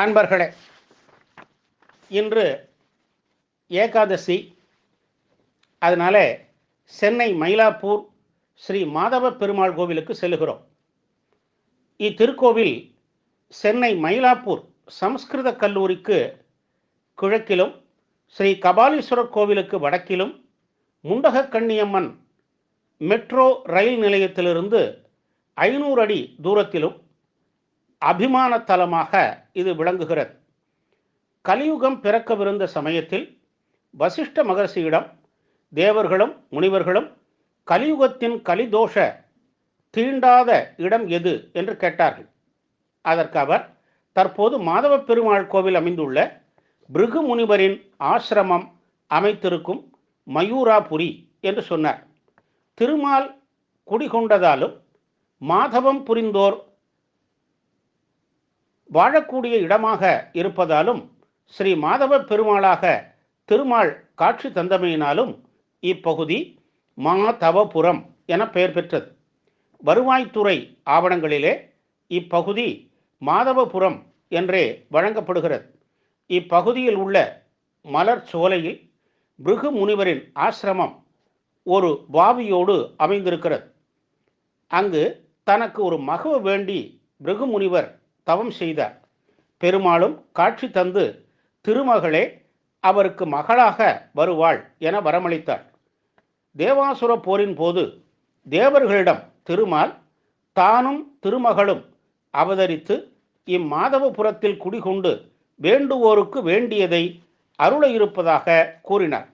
அன்பர்களே இன்று ஏகாதசி. அதனால சென்னை மயிலாப்பூர் ஸ்ரீ மாதவ பெருமாள் கோவிலுக்கு செல்லுகிறோம். இத்திருக்கோவில் சென்னை மயிலாப்பூர் சமஸ்கிருத கல்லூரிக்கு கிழக்கிலும் ஸ்ரீ கபாலீஸ்வரர் கோவிலுக்கு வடக்கிலும் முண்டக கண்ணியம்மன் மெட்ரோ ரயில் நிலையத்திலிருந்து ஐநூறு அடி தூரத்திலும் அபிமான தலமாக இது விளங்குகிறது. கலியுகம் பிறக்கவிருந்த சமயத்தில் வசிஷ்ட மகர்ஷியிடம் தேவர்களும் முனிவர்களும் கலியுகத்தின் கலிதோஷ தீண்டாத இடம் எது என்று கேட்டார்கள். அதற்கு அவர் தற்போது மாதவ பெருமாள் கோவில் அமைந்துள்ள பிருகு முனிவரின் ஆசிரமம் அமைத்திருக்கும் மயூராபுரி என்று சொன்னார். திருமால் குடிகொண்டதாலும் மாதவம் புரிந்தோர் வாழக்கூடிய இடமாக இருப்பதாலும் ஸ்ரீ மாதவ பெருமாளாக திருமால் காட்சி தந்தமையினாலும் இப்பகுதி மாதவபுரம் என பெயர் பெற்றது. வருவாய்த்துறை ஆவணங்களிலே இப்பகுதி மாதவபுரம் என்றே வழங்கப்படுகிறது. இப்பகுதியில் உள்ள மலர் சோலையில் பிருகு முனிவரின் ஆசிரமம் ஒரு பாவியோடு அமைந்திருக்கிறது. அங்கு தனக்கு ஒரு மகவு வேண்டி பிருகு முனிவர் தவம் செய்தார். பெருமாளும் காட்சி தந்து திருமகளே அவருக்கு மகளாக வருவாள் என வரமளித்தார். தேவாசுர போரின் போது தேவர்களிடம் திருமால் தானும் திருமகளும் அவதரித்து இம்மாதவபுரத்தில் குடிகொண்டு வேண்டுவோருக்கு வேண்டியதை அருள இருப்பதாக கூறினார்.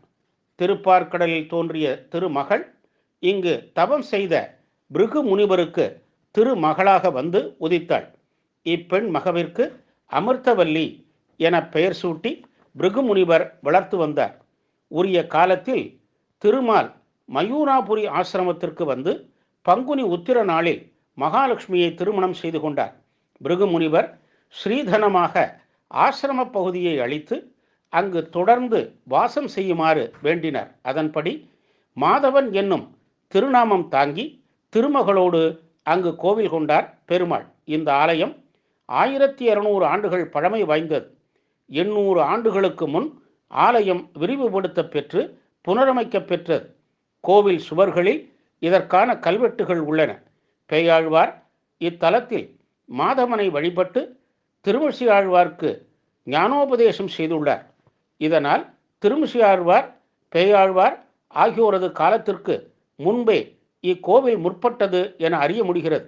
திருப்பார்க்கடலில் தோன்றிய திருமகள் இங்கு தவம் செய்த பிருகு முனிவருக்கு திருமகளாக வந்து உதித்தாள். இப்பெண் மகவிற்கு அமிர்தவல்லி என பெயர் சூட்டி பிருகு முனிவர் வளர்த்து வந்தார். உரிய காலத்தில் திருமால் மயூராபுரி ஆசிரமத்திற்கு வந்து பங்குனி உத்திர நாளில் மகாலட்சுமியை திருமணம் செய்து கொண்டார். பிருகு முனிவர் ஸ்ரீதனமாக ஆசிரம பகுதியை அழித்து அங்கு தொடர்ந்து வாசம் செய்யுமாறு வேண்டினார். அதன்படி மாதவன் என்னும் திருநாமம் தாங்கி திருமகளோடு அங்கு கோவில் கொண்டார் பெருமாள். இந்த ஆலயம் ஆயிரத்தி இருநூறு ஆண்டுகள் பழமை வாய்ந்தது. எண்ணூறு ஆண்டுகளுக்கு முன் ஆலயம் விரிவுபடுத்த பெற்று புனரமைக்க பெற்றது. கோவில் சுவர்களில் இதற்கான கல்வெட்டுகள் உள்ளன. பேயாழ்வார் இத்தலத்தில் மாதவனை வழிபட்டு திருமிசி ஆழ்வார்க்கு ஞானோபதேசம் செய்துள்ளார். இதனால் திருமிசி ஆழ்வார் பேயாழ்வார் ஆகியோரது காலத்திற்கு முன்பே இக்கோவில் முற்பட்டது என அறிய முடிகிறது.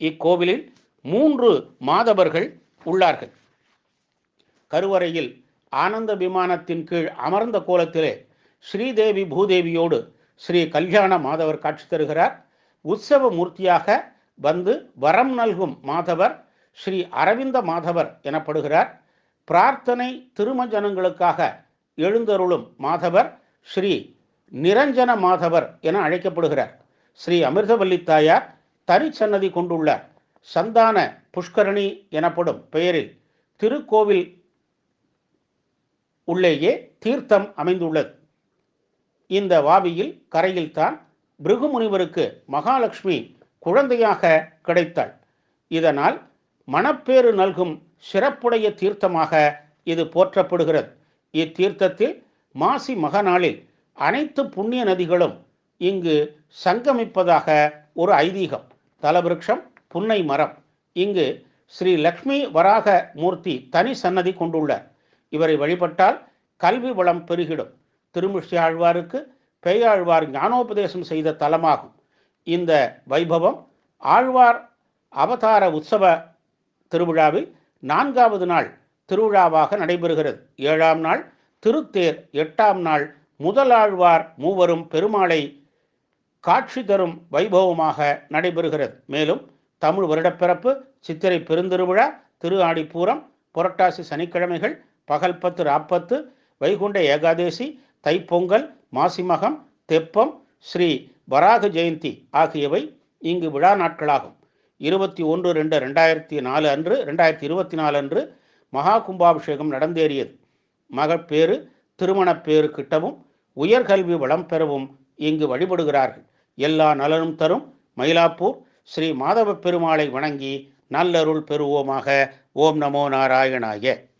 இக்கோவிலில் மூன்று மாதவர்கள் உள்ளார்கள். கருவறையில் ஆனந்த விமானத்தின் கீழ் அமர்ந்த கோலத்திலே ஸ்ரீதேவி பூதேவியோடு ஸ்ரீ கல்யாண மாதவர் காட்சி தருகிறார். உற்சவ மூர்த்தியாக வந்து வரம் நல்கும் மாதவர் ஸ்ரீ அரவிந்த மாதவர் எனப்படுகிறார். பிரார்த்தனை திருமஜனங்களுக்காக எழுந்தருளும் மாதவர் ஸ்ரீ நிரஞ்சன மாதவர் என அழைக்கப்படுகிறார். ஸ்ரீ அமிர்தவல்லி தாயார் தனிச்சன்னதி கொண்டுள்ளார். சந்தான புஷ்கரணி எனப்படும் பெயரில் திருக்கோவில் உள்ளேயே தீர்த்தம் அமைந்துள்ளது. இந்த வாவியில் கரையில்தான் பிருகுமுனிவருக்கு மகாலட்சுமி குழந்தையாக கிடைத்தாள். இதனால் மணப்பேறு நல்கும் சிறப்புடைய தீர்த்தமாக இது போற்றப்படுகிறது. இத்தீர்த்தத்தில் மாசி மகநாளில் அனைத்து புண்ணிய நதிகளும் இங்கு சங்கமிப்பதாக ஒரு ஐதீகம். தலவிருட்சம் புன்னை மரம். இங்கு ஸ்ரீ லக்ஷ்மி வராக மூர்த்தி தனி சன்னதி கொண்டுள்ளார். இவரை வழிபட்டால் கல்வி வளம் பெருகிடும். திருமுஷ்டி ஆழ்வாருக்கு பேயாழ்வார் ஞானோபதேசம் செய்த தலமாகும். இந்த வைபவம் ஆழ்வார் அவதார உற்சவ திருவிழாவில் நான்காவது நாள் திருவிழாவாக நடைபெறுகிறது. ஏழாம் நாள் திருத்தேர் எட்டாம் நாள் முதலாழ்வார் மூவரும் பெருமாளை காட்சி தரும் வைபவமாக நடைபெறுகிறது. மேலும் தமிழ் வருடப்பிறப்பு சித்திரை பெருந்திருவிழா திரு ஆடிப்பூரம் புரட்டாசி சனிக்கிழமைகள் பகல் பத்து ராப்பத்து வைகுண்ட ஏகாதேசி தைப்பொங்கல் மாசிமகம் தெப்பம் ஸ்ரீ வராக ஜெயந்தி ஆகியவை இங்கு விழா நாட்களாகும். இருபத்தி ஒன்று ரெண்டு ரெண்டாயிரத்தி நாலு அன்று ரெண்டாயிரத்தி இருபத்தி நாலு அன்று மகா கும்பாபிஷேகம் நடந்தேறியது. மகப்பேறு திருமணப்பேறு கிட்டவும் உயர்கல்வி வளம் பெறவும் இங்கு வழிபடுகிறார்கள். எல்லா நலனும் தரும் மயிலாப்பூர் ஸ்ரீ மாதவ பெருமாளை வணங்கி நல்லருள் பெறுவோமாக. ஓம் நமோ நாராயணாய.